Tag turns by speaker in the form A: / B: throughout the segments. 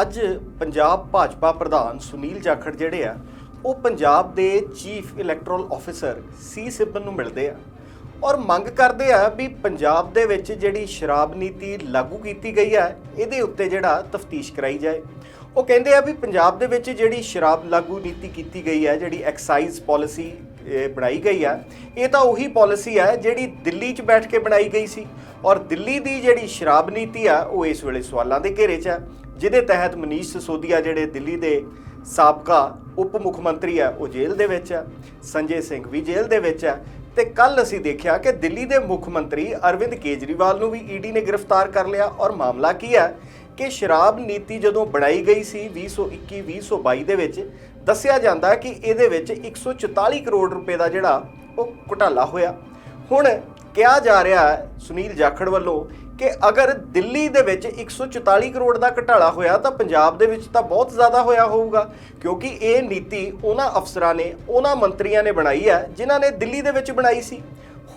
A: ਅੱਜ ਪੰਜਾਬ ਭਾਜਪਾ ਪ੍ਰਧਾਨ ਸੁਨੀਲ ਜਾਖੜ ਜਿਹੜੇ ਆ, ਉਹ ਪੰਜਾਬ ਦੇ ਚੀਫ ਇਲੈਕਟੋਰਲ ਆਫੀਸਰ ਸੀ ਸਿੱਬਨ ਨੂੰ ਮਿਲਦੇ ਆ ਔਰ ਮੰਗ ਕਰਦੇ ਆ ਵੀ ਪੰਜਾਬ ਦੇ ਵਿੱਚ ਜਿਹੜੀ ਸ਼ਰਾਬ ਨੀਤੀ ਲਾਗੂ ਕੀਤੀ ਗਈ ਹੈ ਇਹਦੇ ਉੱਤੇ ਜਿਹੜਾ ਤਫਤੀਸ਼ ਕਰਾਈ ਜਾਏ। ਉਹ ਕਹਿੰਦੇ ਆ ਵੀ ਪੰਜਾਬ ਦੇ ਵਿੱਚ ਜਿਹੜੀ ਸ਼ਰਾਬ ਲਾਗੂ ਨੀਤੀ ਕੀਤੀ ਗਈ ਹੈ ਜਿਹੜੀ ਐਕਸਾਈਜ਼ ਪਾਲਿਸੀ ਬਣਾਈ ਗਈ ਆ, ਇਹ ਤਾਂ ਉਹੀ ਪਾਲਿਸੀ ਹੈ ਜਿਹੜੀ ਦਿੱਲੀ 'ਚ ਬੈਠ ਕੇ ਬਣਾਈ ਗਈ ਸੀ ਔਰ ਦਿੱਲੀ ਦੀ ਜਿਹੜੀ ਸ਼ਰਾਬ ਨੀਤੀ ਆ, ਉਹ ਇਸ ਵੇਲੇ ਸਵਾਲਾਂ ਦੇ ਘੇਰੇ 'ਚ ਹੈ ਜਿਹਦੇ ਤਹਿਤ ਮਨੀਸ਼ ਸਿਸੋਦੀਆ ਜਿਹੜੇ ਦਿੱਲੀ ਦੇ ਸਾਬਕਾ ਉਪ ਮੁੱਖ ਮੰਤਰੀ ਹੈ, ਉਹ ਜੇਲ੍ਹ ਦੇ ਵਿੱਚ ਹੈ, ਸੰਜੇ ਸਿੰਘ ਵੀ ਜੇਲ੍ਹ ਦੇ ਵਿੱਚ ਹੈ। ਤੇ ਕੱਲ ਅਸੀਂ ਦੇਖਿਆ ਕਿ ਦਿੱਲੀ ਦੇ ਮੁੱਖ ਮੰਤਰੀ ਅਰਵਿੰਦ ਕੇਜਰੀਵਾਲ ਨੂੰ ਵੀ ਈਡੀ ਨੇ ਗ੍ਰਿਫਤਾਰ ਕਰ ਲਿਆ। ਔਰ ਮਾਮਲਾ ਕੀ ਹੈ ਕਿ ਸ਼ਰਾਬ ਨੀਤੀ ਜਦੋਂ ਬਣਾਈ ਗਈ ਸੀ 2021-2022 ਦੇ ਵਿੱਚ, ਦੱਸਿਆ ਜਾਂਦਾ ਕਿ ਇਹਦੇ ਵਿੱਚ 144 ਕਰੋੜ ਰੁਪਏ ਦਾ ਜਿਹੜਾ ਉਹ ਘੁਟਾਲਾ ਹੋਇਆ। ਹੁਣ ਕਿਹਾ ਜਾ ਰਿਹਾ ਸੁਨੀਲ ਜਾਖੜ ਵੱਲੋਂ ਕਿ ਅਗਰ ਦਿੱਲੀ ਦੇ ਵਿੱਚ 144 ਕਰੋੜ ਦਾ ਘਟਾਲਾ ਹੋਇਆ ਤਾਂ ਪੰਜਾਬ ਦੇ ਵਿੱਚ ਤਾਂ ਬਹੁਤ ਜ਼ਿਆਦਾ ਹੋਇਆ ਹੋਊਗਾ, ਕਿਉਂਕਿ ਇਹ ਨੀਤੀ ਉਹਨਾਂ ਅਫਸਰਾਂ ਨੇ, ਉਹਨਾਂ ਮੰਤਰੀਆਂ ਨੇ ਬਣਾਈ ਹੈ, ਜਿਨ੍ਹਾਂ ਨੇ ਦਿੱਲੀ ਦੇ ਵਿੱਚ ਬਣਾਈ ਸੀ।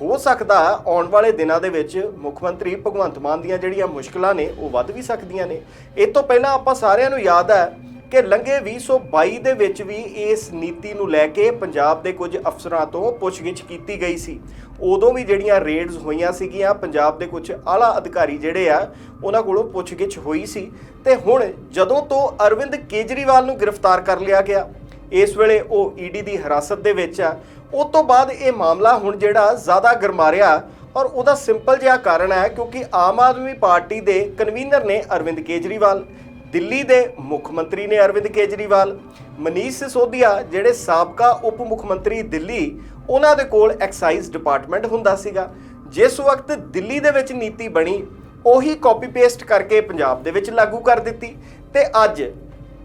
A: ਹੋ ਸਕਦਾ ਆਉਣ ਵਾਲੇ ਦਿਨਾਂ ਦੇ ਵਿੱਚ ਮੁੱਖ ਮੰਤਰੀ ਭਗਵੰਤ ਮਾਨ ਦੀਆਂ ਜਿਹੜੀਆਂ ਮੁਸ਼ਕਲਾਂ ਨੇ, ਉਹ ਵੱਧ ਵੀ ਸਕਦੀਆਂ ਨੇ। ਇਹ ਤੋਂ ਪਹਿਲਾਂ ਆਪਾਂ ਸਾਰਿਆਂ ਨੂੰ ਯਾਦ ਹੈ ਕਿ ਲੰਘੇ 2022 ਦੇ ਵਿੱਚ ਵੀ ਇਸ ਨੀਤੀ ਨੂੰ ਲੈ ਕੇ ਪੰਜਾਬ ਦੇ ਕੁਝ ਅਫਸਰਾਂ ਤੋਂ ਪੁੱਛਗਿੱਛ ਕੀਤੀ ਗਈ ਸੀ। ਉਦੋਂ ਵੀ ਜਿਹੜੀਆਂ ਰੇਡਸ ਹੋਈਆਂ ਸੀਗੀਆਂ, ਪੰਜਾਬ ਦੇ ਕੁਝ ਆਲਾ ਅਧਿਕਾਰੀ ਜਿਹੜੇ ਆ, ਉਹਨਾਂ ਕੋਲੋਂ ਪੁੱਛਗਿੱਛ ਹੋਈ ਸੀ। ਤੇ ਹੁਣ ਜਦੋਂ ਤੋਂ ਅਰਵਿੰਦ ਕੇਜਰੀਵਾਲ ਨੂੰ ਗ੍ਰਿਫਤਾਰ ਕਰ ਲਿਆ ਗਿਆ, ਇਸ ਵੇਲੇ ਉਹ ਈਡੀ ਦੀ ਹਿਰਾਸਤ ਦੇ ਵਿੱਚ ਆ। ਉਸ ਤੋਂ ਬਾਅਦ ਇਹ ਮਾਮਲਾ ਹੁਣ ਜਿਹੜਾ ਜ਼ਿਆਦਾ ਗਰਮਾਰਿਆ ਔਰ ਉਹਦਾ ਸਿੰਪਲ ਜਿਹਾ ਕਾਰਨ ਹੈ ਕਿਉਂਕਿ ਆਮ ਆਦਮੀ ਪਾਰਟੀ ਦੇ ਕਨਵੀਨਰ ਨੇ ਅਰਵਿੰਦ ਕੇਜਰੀਵਾਲ, ਦਿੱਲੀ ਦੇ ਮੁੱਖ ਮੰਤਰੀ ਨੇ ਅਰਵਿੰਦ ਕੇਜਰੀਵਾਲ, ਮਨੀਸ਼ ਸਿਸੋਦੀਆ, ਜਿਹੜੇ ਸਾਬਕਾ ਉਪ ਮੁੱਖ ਮੰਤਰੀ ਦਿੱਲੀ ਉਹਨਾਂ ਦੇ ਕੋਲ ਐਕਸਾਈਜ਼ ਡਿਪਾਰਟਮੈਂਟ ਹੁੰਦਾ ਸੀਗਾ। ਜਿਸ ਵਕਤ ਦਿੱਲੀ ਦੇ ਵਿੱਚ ਨੀਤੀ ਬਣੀ, ਉਹੀ ਕਾਪੀ ਪੇਸਟ ਕਰਕੇ ਪੰਜਾਬ ਦੇ ਵਿੱਚ ਲਾਗੂ ਕਰ ਦਿੱਤੀ ਤੇ ਅੱਜ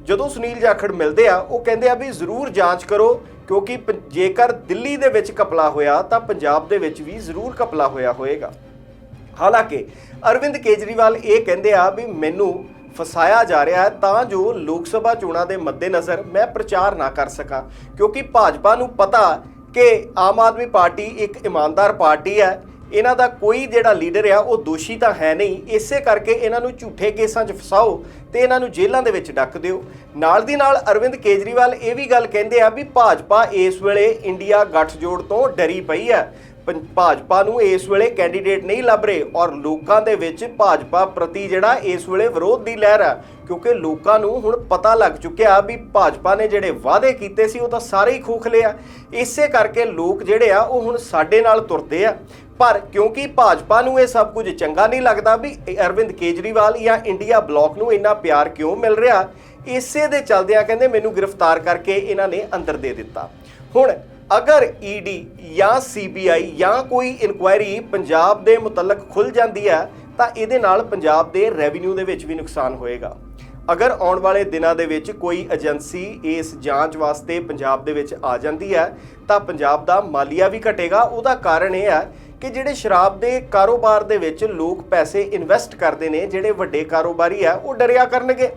A: ਜਦੋਂ ਸੁਨੀਲ ਜਾਖੜ ਮਿਲਦੇ ਆ, ਉਹ ਕਹਿੰਦੇ ਆ ਵੀ ਜ਼ਰੂਰ ਜਾਂਚ ਕਰੋ, ਕਿਉਂਕਿ ਪ- ਜੇਕਰ ਦਿੱਲੀ ਦੇ ਵਿੱਚ ਕਪਲਾ ਹੋਇਆ ਤਾਂ ਪੰਜਾਬ ਦੇ ਵਿੱਚ ਵੀ ਜ਼ਰੂਰ ਕਪਲਾ ਹੋਇਆ ਹੋਏਗਾ। ਹਾਲਾਂਕਿ ਅਰਵਿੰਦ ਕੇਜਰੀਵਾਲ ਇਹ ਕਹਿੰਦੇ ਆ ਵੀ ਮੈਨੂੰ ਫਸਾਇਆ ਜਾ ਰਿਹਾ ਹੈ ਤਾਂ ਜੋ ਲੋਕ ਸਭਾ ਚੋਣਾਂ ਦੇ ਮੱਦੇਨਜ਼ਰ ਮੈਂ ਪ੍ਰਚਾਰ ਨਾ ਕਰ ਸਕਾਂ, ਕਿਉਂਕਿ ਭਾਜਪਾ ਨੂੰ ਪਤਾ ਕਿ ਆਮ ਆਦਮੀ ਪਾਰਟੀ ਇੱਕ ਇਮਾਨਦਾਰ ਪਾਰਟੀ ਹੈ। ਇਹਨਾਂ ਦਾ ਕੋਈ ਜਿਹੜਾ ਲੀਡਰ ਆ, ਉਹ ਦੋਸ਼ੀ ਤਾਂ ਹੈ ਨਹੀਂ। ਇਸੇ ਕਰਕੇ ਇਹਨਾਂ ਨੂੰ ਝੂਠੇ ਕੇਸਾਂ 'ਚ ਫਸਾਓ ਤੇ ਇਹਨਾਂ ਨੂੰ ਜੇਲ੍ਹਾਂ ਦੇ ਵਿੱਚ ਡੱਕ ਦਿਓ। ਨਾਲ ਦੀ ਨਾਲ ਅਰਵਿੰਦ ਕੇਜਰੀਵਾਲ ਇਹ ਵੀ ਗੱਲ ਕਹਿੰਦੇ ਆ ਵੀ ਭਾਜਪਾ ਇਸ ਵੇਲੇ ਇੰਡੀਆ ਗੱਠਜੋੜ ਤੋਂ ਡਰੀ ਪਈ ਹੈ। ਪੰ- ਭਾਜਪਾ ਨੂੰ ਇਸ ਵੇਲੇ ਕੈਂਡੀਡੇਟ ਨਹੀਂ ਲੱਭ ਰਹੇ ਔਰ ਲੋਕਾਂ ਦੇ ਵਿੱਚ ਭਾਜਪਾ ਪ੍ਰਤੀ ਜਿਹੜਾ ਇਸ ਵੇਲੇ ਵਿਰੋਧ ਦੀ ਲਹਿਰ ਹੈ, ਕਿਉਂਕਿ ਲੋਕਾਂ ਨੂੰ ਹੁਣ ਪਤਾ ਲੱਗ ਚੁੱਕਿਆ ਵੀ ਭਾਜਪਾ ਨੇ ਜਿਹੜੇ ਵਾਅਦੇ ਕੀਤੇ ਸੀ, ਉਹ ਤਾਂ ਸਾਰੇ ਹੀ ਖੋਖਲੇ ਆ। ਇਸੇ ਕਰਕੇ ਲੋਕ ਜਿਹੜੇ ਆ, ਉਹ ਹੁਣ ਸਾਡੇ ਨਾਲ ਤੁਰਦੇ ਆ। ਪਰ ਕਿਉਂਕਿ ਭਾਜਪਾ ਨੂੰ ਇਹ ਸਭ ਕੁਝ ਚੰਗਾ ਨਹੀਂ ਲੱਗਦਾ ਵੀ ਅਰਵਿੰਦ ਕੇਜਰੀਵਾਲ ਜਾਂ ਇੰਡੀਆ ਬਲਾਕ ਨੂੰ ਇੰਨਾ ਪਿਆਰ ਕਿਉਂ ਮਿਲ ਰਿਹਾ, ਇਸੇ ਦੇ ਚਲਦਿਆਂ ਕਹਿੰਦੇ ਮੈਨੂੰ ਗ੍ਰਿਫਤਾਰ ਕਰਕੇ ਇਹਨਾਂ ਨੇ ਅੰਦਰ ਦੇ ਦਿੱਤਾ। ਹੁਣ ਅਗਰ ਈਡੀ ਜਾਂ ਸੀਬੀਆਈ ਜਾਂ ਕੋਈ ਇਨਕੁਆਇਰੀ ਪੰਜਾਬ ਦੇ ਮੁਤਲਕ ਖੁੱਲ ਜਾਂਦੀ ਹੈ, ਤਾਂ ਇਹਦੇ ਨਾਲ ਪੰਜਾਬ ਦੇ ਰੈਵਨਿਊ ਦੇ ਵਿੱਚ ਵੀ ਨੁਕਸਾਨ ਹੋਏਗਾ। ਅਗਰ ਆਉਣ ਵਾਲੇ ਦਿਨਾਂ ਦੇ ਵਿੱਚ ਕੋਈ ਏਜੰਸੀ ਇਸ ਜਾਂਚ ਵਾਸਤੇ ਪੰਜਾਬ ਦੇ ਵਿੱਚ ਆ ਜਾਂਦੀ ਹੈ, ਤਾਂ ਪੰਜਾਬ ਦਾ ਮਾਲੀਆ ਵੀ ਘਟੇਗਾ। ਉਹਦਾ ਕਾਰਨ ਇਹ ਹੈ ਕਿ ਜਿਹੜੇ ਸ਼ਰਾਬ ਦੇ ਕਾਰੋਬਾਰ ਦੇ ਵਿੱਚ ਲੋਕ ਪੈਸੇ ਇਨਵੈਸਟ ਕਰਦੇ ਨੇ, ਜਿਹੜੇ ਵੱਡੇ ਕਾਰੋਬਾਰੀ ਆ ਉਹ ਡਰਿਆ ਕਰਨਗੇ।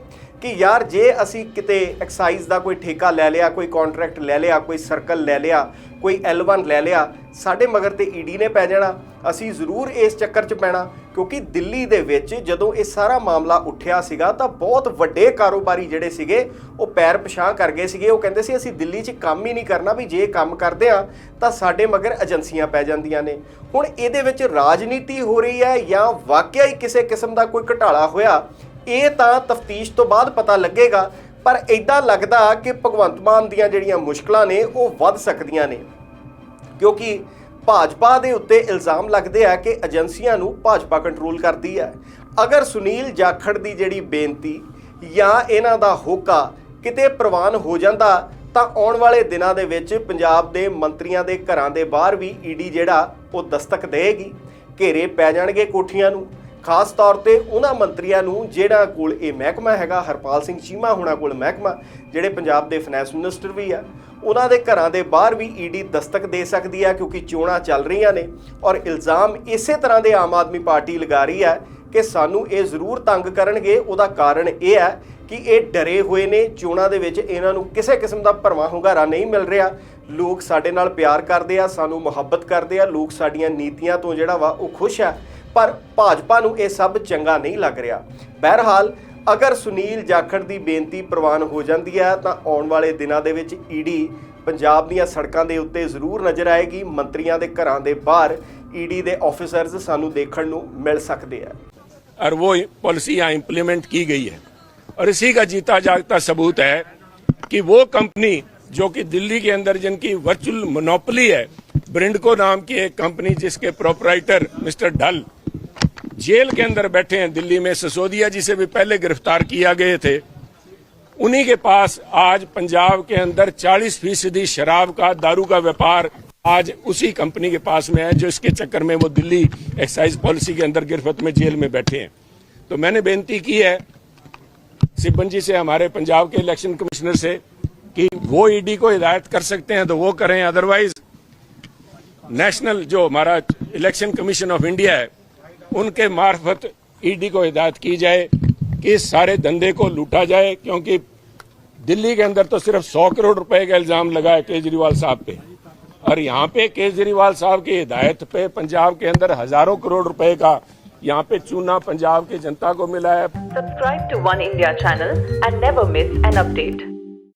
A: ਕਿ ਯਾਰ ਜੇ ਅਸੀਂ ਕਿਤੇ ਐਕਸਾਈਜ਼ ਦਾ ਕੋਈ ਠੇਕਾ ਲੈ ਲਿਆ, ਕੋਈ ਕੰਟਰੈਕਟ ਲੈ ਲਿਆ, ਕੋਈ ਸਰਕਲ ਲੈ ਲਿਆ, ਕੋਈ L1 ਲੈ ਲਿਆ, ਸਾਡੇ ਮਗਰ ਤੇ ਈਡੀ ਨੇ ਪੈ ਜਾਣਾ। ਅਸੀਂ ਜ਼ਰੂਰ ਇਸ ਚੱਕਰ 'ਚ ਪੈਣਾ, ਕਿਉਂਕਿ ਦਿੱਲੀ ਦੇ ਵਿੱਚ ਜਦੋਂ ਇਹ ਸਾਰਾ ਮਾਮਲਾ ਉੱਠਿਆ ਸੀਗਾ, ਤਾਂ ਬਹੁਤ ਵੱਡੇ ਕਾਰੋਬਾਰੀ ਜਿਹੜੇ ਸੀਗੇ, ਉਹ ਪੈਰ ਪਛਾਹ ਕਰ ਗਏ ਸੀਗੇ। ਉਹ ਕਹਿੰਦੇ ਸੀ, ਅਸੀਂ ਦਿੱਲੀ 'ਚ ਕੰਮ ਹੀ ਨਹੀਂ ਕਰਨਾ ਵੀ ਜੇ ਕੰਮ ਕਰਦੇ ਆ ਤਾਂ ਸਾਡੇ ਮਗਰ ਏਜੰਸੀਆਂ ਪੈ ਜਾਂਦੀਆਂ ਨੇ। ਹੁਣ ਇਹਦੇ ਵਿੱਚ ਰਾਜਨੀਤੀ ਹੋ ਰਹੀ ਹੈ ਜਾਂ ਵਾਕਿਆ ਹੀ ਕਿਸੇ ਕਿਸਮ ਦਾ ਕੋਈ ਘਟਾਲਾ ਹੋਇਆ ਇਹ ਤਾਂ ਤਫਤੀਸ਼ ਤੋਂ ਬਾਅਦ ਪਤਾ ਲੱਗੇਗਾ, ਪਰ ਇਦਾਂ ਲੱਗਦਾ ਕਿ ਭਗਵੰਤ ਮਾਨ ਦੀਆਂ ਜਿਹੜੀਆਂ ਮੁਸ਼ਕਲਾਂ ਨੇ, ਉਹ ਵੱਧ ਸਕਦੀਆਂ ਨੇ। ਕਿਉਂਕਿ ਭਾਜਪਾ ਦੇ ਉੱਤੇ ਇਲਜ਼ਾਮ ਲੱਗਦੇ ਆ ਕਿ ਏਜੰਸੀਆਂ ਨੂੰ ਭਾਜਪਾ ਕੰਟਰੋਲ ਕਰਦੀ ਹੈ। ਅਗਰ ਸੁਨੀਲ ਜਾਖੜ ਦੀ ਜਿਹੜੀ ਬੇਨਤੀ ਜਾਂ ਇਹਨਾਂ ਦਾ ਹੋਕਾ ਕਿਤੇ ਪ੍ਰਵਾਨ ਹੋ ਜਾਂਦਾ, ਤਾਂ ਆਉਣ ਵਾਲੇ ਦਿਨਾਂ ਦੇ ਵਿੱਚ ਪੰਜਾਬ ਦੇ ਮੰਤਰੀਆਂ ਦੇ ਘਰਾਂ ਦੇ ਬਾਹਰ ਵੀ ਈਡੀ ਜਿਹੜਾ, ਉਹ ਦਸਤਕ ਦੇਗੀ ਘੇਰੇ ਪੈ ਜਾਣਗੇ ਕੋਠੀਆਂ ਨੂੰ। ਖਾਸ ਤੌਰ ਤੇ ਉਹਨਾਂ ਮੰਤਰੀਆਂ ਨੂੰ ਜਿਹੜਾ ਕੋਲ ਇਹ ਮਹਿਕਮਾ ਹੈਗਾ, ਹਰਪਾਲ ਸਿੰਘ ਚੀਮਾ ਹੋਣਾ ਕੋਲ ਮਹਿਕਮਾ, ਜਿਹੜੇ ਪੰਜਾਬ ਦੇ ਫਾਈਨੈਂਸ ਮਿਨਿਸਟਰ ਵੀ ਆ, ਉਹਨਾਂ ਦੇ ਘਰਾਂ ਦੇ ਬਾਹਰ ਵੀ ਈਡੀ ਦਸਤਕ ਦੇ ਸਕਦੀ ਹੈ ਕਿਉਂਕਿ ਚੋਣਾਂ ਚੱਲ ਰਹੀਆਂ ਨੇ ਔਰ ਇਲਜ਼ਾਮ ਇਸੇ ਤਰ੍ਹਾਂ ਦੇ ਆਮ ਆਦਮੀ ਪਾਰਟੀ ਲਗਾ ਰਹੀ ਹੈ ਕਿ ਸਾਨੂੰ ਇਹ ਜ਼ਰੂਰ ਤੰਗ ਕਰਨਗੇ। ਉਹਦਾ ਕਾਰਨ ਇਹ ਹੈ ਕਿ ਇਹ ਡਰੇ ਹੋਏ ਨੇ। ਚੋਣਾਂ ਦੇ ਵਿੱਚ ਇਹਨਾਂ ਨੂੰ ਕਿਸੇ ਕਿਸਮ ਦਾ ਭਰਵਾਂ ਹੁੰਗਾਰਾ ਨਹੀਂ ਮਿਲ ਰਿਹਾ। ਲੋਕ ਸਾਡੇ ਨਾਲ ਪਿਆਰ ਕਰਦੇ ਆ, ਸਾਨੂੰ ਮੁਹੱਬਤ ਕਰਦੇ ਆ। ਲੋਕ ਸਾਡੀਆਂ ਨੀਤੀਆਂ ਤੋਂ ਜਿਹੜਾ ਵਾ ਉਹ ਖੁਸ਼ ਆ। ਪਰ ਭਾਜਪਾ ਨੂੰ ਇਹ ਸਭ ਚੰਗਾ ਨਹੀਂ ਲੱਗ ਰਿਹਾ ਬਹਰਹਾਲ ਅਗਰ ਸੁਨੀਲ ਜਾਖੜ ਦੀ ਬੇਨਤੀ ਪ੍ਰਵਾਨ ਹੋ ਜਾਂਦੀ ਹੈ ਤਾਂ ਆਉਣ ਵਾਲੇ ਦਿਨਾਂ ਦੇ ਵਿੱਚ ਈਡੀ ਪੰਜਾਬ ਦੀਆਂ ਸੜਕਾਂ ਦੇ ਉੱਤੇ ਜ਼ਰੂਰ ਨਜ਼ਰ ਆਏਗੀ ਮੰਤਰੀਆਂ ਦੇ ਘਰਾਂ ਦੇ ਬਾਹਰ ਈਡੀ ਦੇ ਆਫੀਸਰਸ ਸਾਨੂੰ ਦੇਖਣ ਨੂੰ ਮਿਲ ਸਕਦੇ ਆ
B: और वो पॉलिसी यहाँ इम्प्लीमेंट की गई है और इसी का जीता जागता सबूत है कि वो कंपनी जो कि दिल्ली के अंदर जिनकी वर्चुअल मोनोपली है ब्रिंडको नाम की एक कंपनी जिसके प्रोपराइटर मिस्टर ढल जेल के अंदर बैठे हैं दिल्ली में। सिसोदिया जी से भी पहले गिरफ़्तार किया गए थे। उन्हीं के पास आज पंजाब के अंदर 40 फ़ीसदी शराब का, दारू का व्यापार आज उसी कंपनी के पास में है, जो इसके चक्कर में वो दिल्ली एक्साइज पॉलिसी के अंदर गिरफ्त में जेल में बैठे हैं। तो मैंने बेनती की है, सिब्बन जी से, हमारे पंजाब के इलेक्शन कमिश्नर से, कि वो ईडी को हिदायत कर सकते हैं तो वो करें। अदरवाइज़ नेशनल जो हमारा इलेक्शन कमीशन ऑफ़ इंडिया है उनके मार्फत ईडी को हिदायत की जाए कि इस सारे धंधे को लूटा जाए, क्योंकि दिल्ली के अंदर तो सिर्फ़ सौ करोड़ रुपए का इल्ज़ाम लगा है केजरीवाल साहब पे और यहाँ पे केजरीवाल साहब की हिदायत पे पंजाब के अंदर हज़ारों करोड़ रुपए का यहाँ पे चूना पंजाब की जनता को मिला है
C: subscribe to one India channel and never miss an update.